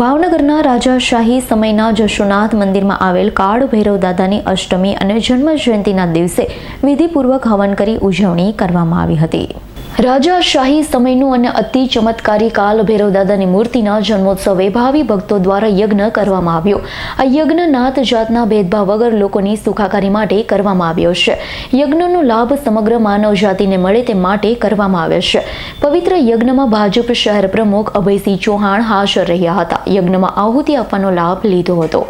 ભાવનગરના રાજાશાહી સમયના જશોનાથ મંદિરમાં આવેલ કાળ ભૈરવ દાદાની અષ્ટમી અને જન્મ જયંતિના દિવસે વિધિપૂર્વક હવન કરી ઉજવણી કરવામાં આવી હતી. રાજાશાહી સમયનું અને અતિ ચમત્કારી કાલ ભૈરવ દાદાની મૂર્તિના જન્મોત્સવે ભાવિ ભક્તો દ્વારા યજ્ઞ કરવામાં આવ્યો. આ યજ્ઞ નાત જાતના ભેદભાવ વગર લોકોની સુખાકારી માટે કરવામાં આવ્યો છે. યજ્ઞનો લાભ સમગ્ર માનવ જાતિને મળે તે માટે કરવામાં આવ્યો છે. પવિત્ર યજ્ઞમાં ભાજપ શહેર પ્રમુખ અભયસિંહ ચૌહાણ હાજર રહ્યા હતા. યજ્ઞમાં આહુતિ આપવાનો લાભ લીધો હતો.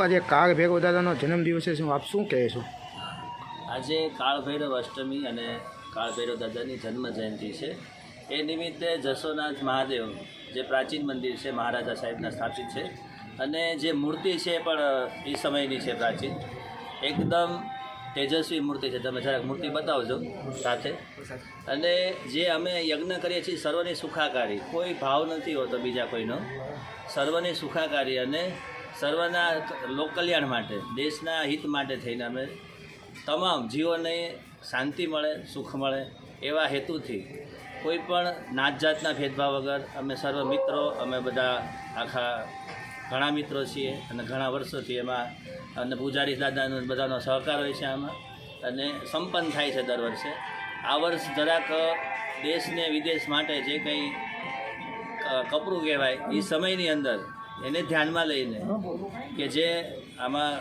આજે કાળ ભૈરવ દાદાનો જન્મદિવસ છે શું આપ શું કહે છો? આજે કાળભૈરવ અષ્ટમી અને કાળભૈરવ દાદાની જન્મ જયંતિ છે. એ નિમિત્તે જશોનાથ મહાદેવ, જે પ્રાચીન મંદિર છે, મહારાજા સાહેબના સ્થાપિત છે. અને જે મૂર્તિ છે પણ એ સમયની છે પ્રાચીન. એકદમ તેજસ્વી મૂર્તિ છે. તમે જરાક મૂર્તિ બતાવજો સાથે. અને જે અમે યજ્ઞ કરીએ છીએ, સર્વની સુખાકારી. કોઈ ભાવ નથી હોતો બીજા કોઈનો. સર્વની સુખાકારી અને સર્વના લોકકલ્યાણ માટે, દેશના હિત માટે થઈને અમે તમામ જીવોને શાંતિ મળે, સુખ મળે એવા હેતુથી કોઈ પણ નાત જાતના ભેદભાવ વગર અમે સર્વ મિત્રો, અમે બધા આખા ઘણા મિત્રો છીએ અને ઘણા વર્ષોથી એમાં અને પૂજારી દાદાનો બધાનો સહકાર હોય છે આમાં અને સંપન્ન થાય છે દર વર્ષે. આ વર્ષ જરાક દેશને વિદેશ માટે જે કંઈ કપરું કહેવાય, એ સમયની અંદર એને ધ્યાનમાં લઈને કે જે આમાં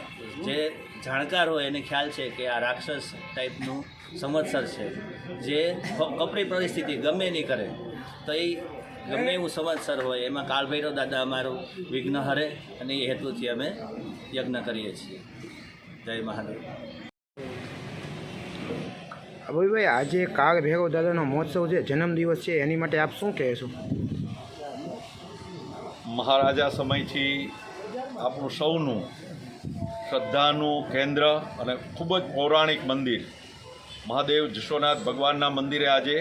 જે જાણકાર હોય એને ખ્યાલ છે કે આ રાક્ષસ ટાઈપનું સંવત્સર છે. જે કપરી પરિસ્થિતિ ગમે નહીં કરે તો એ ગમે એવું સંવત્સર હોય એમાં કાળભૈરવ દાદા અમારું વિઘ્ન હરે અને એ હેતુથી અમે યજ્ઞ કરીએ છીએ. જય મહાદેવ. અભયભાઈ આજે કાળ ભેગો દાદાનો મહોત્સવ છે જન્મદિવસ છે એની માટે આપ શું કહે છો મહારાજા સમયથી આપણું સૌનું શ્રદ્ધાનું કેન્દ્ર અને ખૂબ જ પૌરાણિક મંદિર. મહાદેવ જશોનાથ ભગવાનના મંદિરે આજે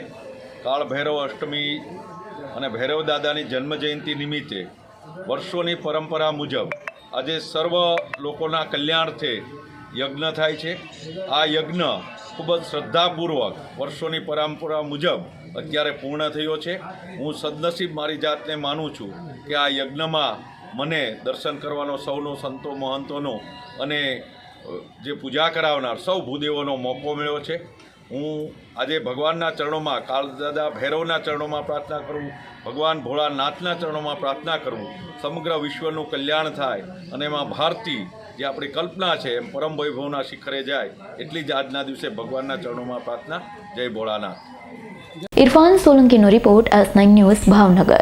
કાળ ભૈરવ અષ્ટમી અને ભૈરવ દાદાની જન્મજયંતિ નિમિત્તે વર્ષોની પરંપરા મુજબ આજે સર્વ લોકોના કલ્યાણથી યજ્ઞ થાય છે. આ યજ્ઞ ખૂબ જ શ્રદ્ધાપૂર્વક વર્ષોની પરંપરા મુજબ અત્યારે પૂર્ણ થયો છે. હું સદનસીબ મારી જાતને માનું છું કે આ યજ્ઞમાં મને દર્શન કરવાનો સૌનો, સંતો, મહંતોનો અને જે પૂજા કરાવનાર સૌ ભૂદેવોનો મોકો મળ્યો છે. હું આજે ભગવાનના ચરણોમાં, કાળદાદા ભૈરવના ચરણોમાં પ્રાર્થના કરું, ભગવાન ભોળાનાથના ચરણોમાં પ્રાર્થના કરું, સમગ્ર વિશ્વનું કલ્યાણ થાય અને એમાં ભારતી જે આપણી કલ્પના છે, એમ પરમ વૈભવના શિખરે જાય, એટલી જ આજના દિવસે ભગવાનના ચરણોમાં પ્રાર્થના. જય Bholanath. Irfan સોલંકીનો report S nine news Bhavnagar.